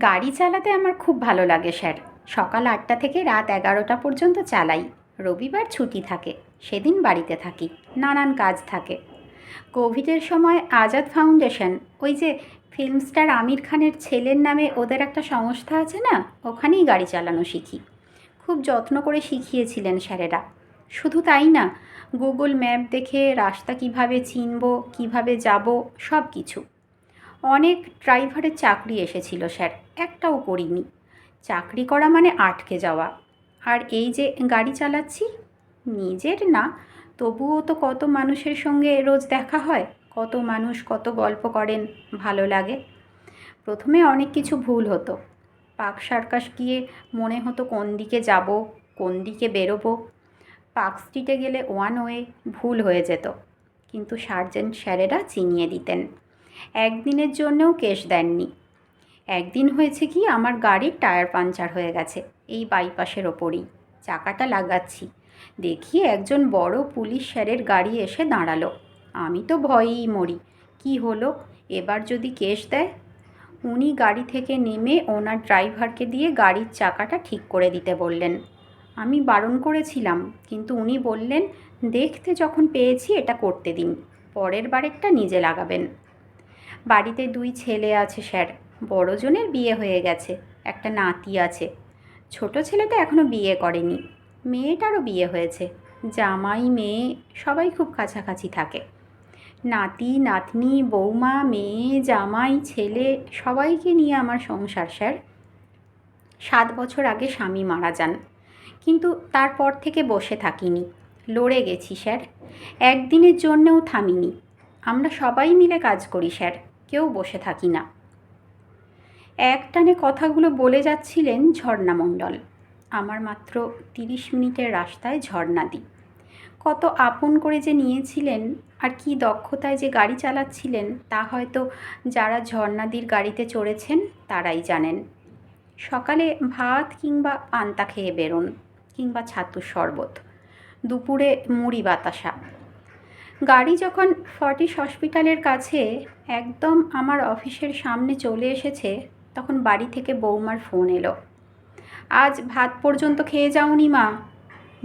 গাড়ি চালাতে আমার খুব ভালো লাগে, স্যার। সকাল আটটা থেকে রাত এগারোটা পর্যন্ত চালাই। রবিবার ছুটি থাকে, সেদিন বাড়িতে থাকি, নানান কাজ থাকে। কোভিডের সময় আজাদ ফাউন্ডেশন, ওই যে ফিল্ম স্টার আমির খানের ছেলের নামে ওদের একটা সংস্থা আছে না, ওখানেই গাড়ি চালানো শিখি। খুব যত্ন করে শিখিয়েছিলেন স্যারেরা। শুধু তাই না, গুগল ম্যাপ দেখে রাস্তা কীভাবে চিনব, কীভাবে যাব সব কিছু অনেক ড্রাইভারের চাকরি এসেছিল স্যার একটাও করিনি। চাকরি করা মানে আটকে যাওয়া। আর এই যে গাড়ি চালাচ্ছি, নিজের না, তবুও তো কত মানুষের সঙ্গে রোজ দেখা হয়, কত মানুষ কত গল্প করেন, ভালো লাগে। প্রথমে অনেক কিছু ভুল হতো। পার্ক সার্কাস গিয়ে মনে হতো কোন দিকে যাব, কোন দিকে বেরোবো। পার্ক স্ট্রিটে গেলে ওয়ান ওয়ে ভুল হয়ে যেত। কিন্তু সার্জেন্ট স্যারেরা চিনিয়ে দিতেন। একদিনের জন্যও কেস দেননি। একদিন হয়েছে কি, আমার গাড়ির টায়ার পাঞ্চার হয়ে গেছে, এই বাইপাসের ওপরেই। চাকাটা লাগাচ্ছি। দেখি একজন বড় পুলিশ স্যারের গাড়ি এসে দাঁড়াল। আমি তো ভয়েই মরি। কি হলো? এবার যদি কেস দেয়? উনি গাড়ি থেকে নেমে ওনার ড্রাইভারকে দিয়ে গাড়ির চাকাটা ঠিক করে দিতে বললেন। আমি বারণ করেছিলাম, কিন্তু উনি বললেন, দেখতে যখন পেয়েছি, এটা করতে দিন। পরের বারেরটা নিজে লাগাবেন। বাড়িতে দুই ছেলে আছে স্যার। বড়জনের বিয়ে হয়ে গেছে, একটা নাতি আছে। ছোট ছেলেটা এখনও বিয়ে করেনি। মেয়েটারও বিয়ে হয়েছে। জামাই, মেয়ে, সবাই খুব কাছাকাছি থাকে। নাতি, নাতনি, বৌমা, মেয়ে, জামাই, ছেলে, সবাইকে নিয়ে আমার সংসার, স্যার। সাত বছর আগে স্বামী মারা যান। কিন্তু তারপর থেকে বসে থাকিনি। লড়ে গেছি, স্যার। একদিনের জন্যও থামিনি। আমরা সবাই মিলে কাজ করি, স্যার। কেউ বসে থাকি না। একটানে কথাগুলো বলে যাচ্ছিলেন ঝর্ণা মণ্ডল আমার মাত্র তিরিশ মিনিটের রাস্তায় ঝর্ণা ঝর্ণাদি কত আপন করে যে নিয়েছিলেন, আর কি দক্ষতায় যে গাড়ি চালাচ্ছিলেন, তা হয়তো যারা ঝর্ণাদির গাড়িতে চড়েছেন, তারাই জানেন। সকালে ভাত কিংবা পান্তা খেয়ে বেরোন, কিংবা ছাতুর শরবত। দুপুরে মুড়ি বাতাসা। গাড়ি যখন ফর্টিস হসপিটালের কাছে একদম আমার অফিসের সামনে চলে এসেছে, তখন বাড়ি থেকে বৌমার ফোন এলো। আজ ভাত পর্যন্ত খেয়ে যাওনি মা?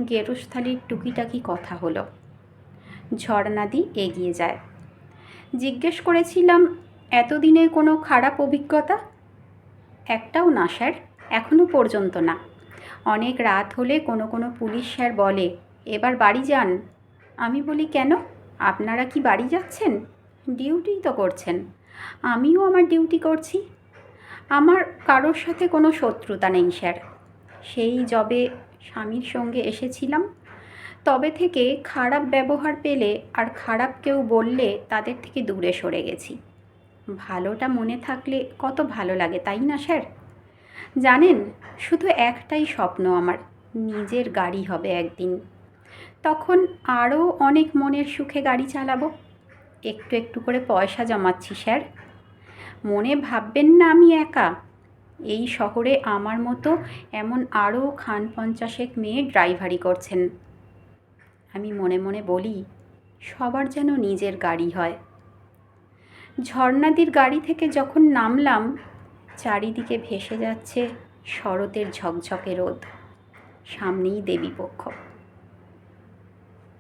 গেরস্থালির টুকিটাকি কথা হলো। ঝর্ণাদি এগিয়ে যায়। জিজ্ঞেস করেছিলাম, এতদিনে কোনো খারাপ অভিজ্ঞতা? একটাও না, স্যার এখনও পর্যন্ত না। অনেক রাত হলে কোনো কোনো পুলিশ স্যার বলে, এবার বাড়ি যান। আমি বলি, কেন? আপনারা কি বাড়ি যাচ্ছেন? ডিউটি তো করছেন। আমিও আমার ডিউটি করছি। আমার কারোর সাথে কোনো শত্রুতা নেই, স্যার। সেই জবে স্বামীর সঙ্গে এসেছিলাম। তবে থেকে খারাপ ব্যবহার পেলে আর খারাপ কেউ বললে তাদের থেকে দূরে সরে গেছি। ভালোটা মনে থাকলে কত ভালো লাগে, তাই না, স্যার? জানেন, শুধু একটাই স্বপ্ন আমার, নিজের গাড়ি হবে একদিন। তখন আরও অনেক মনের সুখে গাড়ি চালাবো। একটু একটু করে পয়সা জমাচ্ছি, স্যার। মনে ভাববেন না আমি একা। এই শহরে আমার মতো এমন আরও খান পঞ্চাশেক মেয়ে ড্রাইভারি করছেন। আমি মনে মনে বলি, সবার যেন নিজের গাড়ি হয়। ঝর্ণাদির গাড়ি থেকে যখন নামলাম, চারিদিকে ভেসে যাচ্ছে শরতের ঝকঝকে রোদ। সামনেই দেবীপক্ষ।